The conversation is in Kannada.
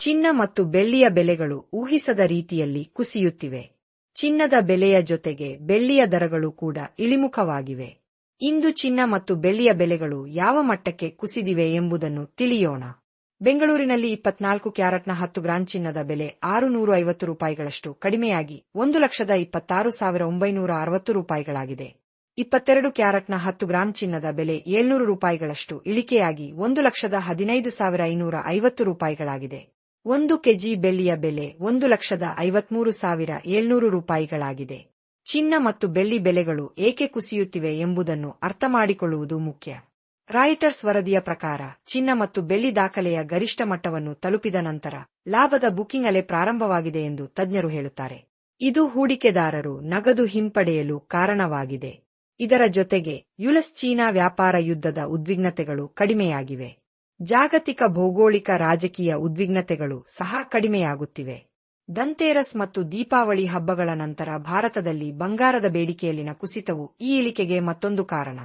ಚಿನ್ನ ಮತ್ತು ಬೆಳ್ಳಿಯ ಬೆಲೆಗಳು ಊಹಿಸದ ರೀತಿಯಲ್ಲಿ ಕುಸಿಯುತ್ತಿವೆ. ಚಿನ್ನದ ಬೆಲೆಯ ಜೊತೆಗೆ ಬೆಳ್ಳಿಯ ದರಗಳು ಕೂಡ ಇಳಿಮುಖವಾಗಿವೆ. ಇಂದು ಚಿನ್ನ ಮತ್ತು ಬೆಳ್ಳಿಯ ಬೆಲೆಗಳು ಯಾವ ಮಟ್ಟಕ್ಕೆ ಕುಸಿದಿವೆ ಎಂಬುದನ್ನು ತಿಳಿಯೋಣ. ಬೆಂಗಳೂರಿನಲ್ಲಿ ಇಪ್ಪತ್ನಾಲ್ಕು ಕ್ಯಾರೆಟ್ನ ಹತ್ತು ಗ್ರಾಂ ಚಿನ್ನದ ಬೆಲೆ ಆರು ನೂರು ಐವತ್ತು ರೂಪಾಯಿಗಳಷ್ಟು ಕಡಿಮೆಯಾಗಿ ಒಂದು ಲಕ್ಷದ ಇಪ್ಪತ್ತಾರು ಸಾವಿರ ಒಂಬೈನೂರ ಅರವತ್ತು ರೂಪಾಯಿಗಳಾಗಿದೆ. ಇಪ್ಪತ್ತೆರಡು ಕ್ಯಾರೆಟ್ನ ಹತ್ತು ಗ್ರಾಂ ಚಿನ್ನದ ಬೆಲೆ ಏಳ್ನೂರು ರೂಪಾಯಿಗಳಷ್ಟು ಇಳಿಕೆಯಾಗಿ ಒಂದು ಲಕ್ಷದ ಹದಿನೈದು ಸಾವಿರ ಐನೂರ ಐವತ್ತು ರೂಪಾಯಿಗಳಾಗಿದೆ. ಒಂದು ಕೆಜಿ ಬೆಳ್ಳಿಯ ಬೆಲೆ ಒಂದು ಲಕ್ಷದ ಐವತ್ಮೂರು ಸಾವಿರ ಏಳ್ನೂರು ರೂಪಾಯಿಗಳಾಗಿದೆ. ಚಿನ್ನ ಮತ್ತು ಬೆಳ್ಳಿ ಬೆಲೆಗಳು ಏಕೆ ಕುಸಿಯುತ್ತಿವೆ ಎಂಬುದನ್ನು ಅರ್ಥಮಾಡಿಕೊಳ್ಳುವುದು ಮುಖ್ಯ. ರಾಯಿಟರ್ಸ್ ವರದಿಯ ಪ್ರಕಾರ, ಚಿನ್ನ ಮತ್ತು ಬೆಳ್ಳಿ ದಾಖಲೆಯ ಗರಿಷ್ಠ ಮಟ್ಟವನ್ನು ತಲುಪಿದ ನಂತರ ಲಾಭದ ಬುಕಿಂಗ್ ಅಲೆ ಪ್ರಾರಂಭವಾಗಿದೆ ಎಂದು ತಜ್ಞರು ಹೇಳುತ್ತಾರೆ. ಇದು ಹೂಡಿಕೆದಾರರು ನಗದು ಹಿಂಪಡೆಯಲು ಕಾರಣವಾಗಿದೆ. ಇದರ ಜೊತೆಗೆ ಯುಲಸ್ ಚೀನಾ ವ್ಯಾಪಾರ ಯುದ್ಧದ ಉದ್ವಿಗ್ನತೆಗಳು ಕಡಿಮೆಯಾಗಿವೆ. ಜಾಗತಿಕ ಭೌಗೋಳಿಕ ರಾಜಕೀಯ ಉದ್ವಿಗ್ನತೆಗಳು ಸಹ ಕಡಿಮೆಯಾಗುತ್ತಿವೆ. ದಂತೇರಸ್ ಮತ್ತು ದೀಪಾವಳಿ ಹಬ್ಬಗಳ ನಂತರ ಭಾರತದಲ್ಲಿ ಬಂಗಾರದ ಬೇಡಿಕೆಯಲ್ಲಿನ ಕುಸಿತವು ಈ ಇಳಿಕೆಗೆ ಮತ್ತೊಂದು ಕಾರಣ.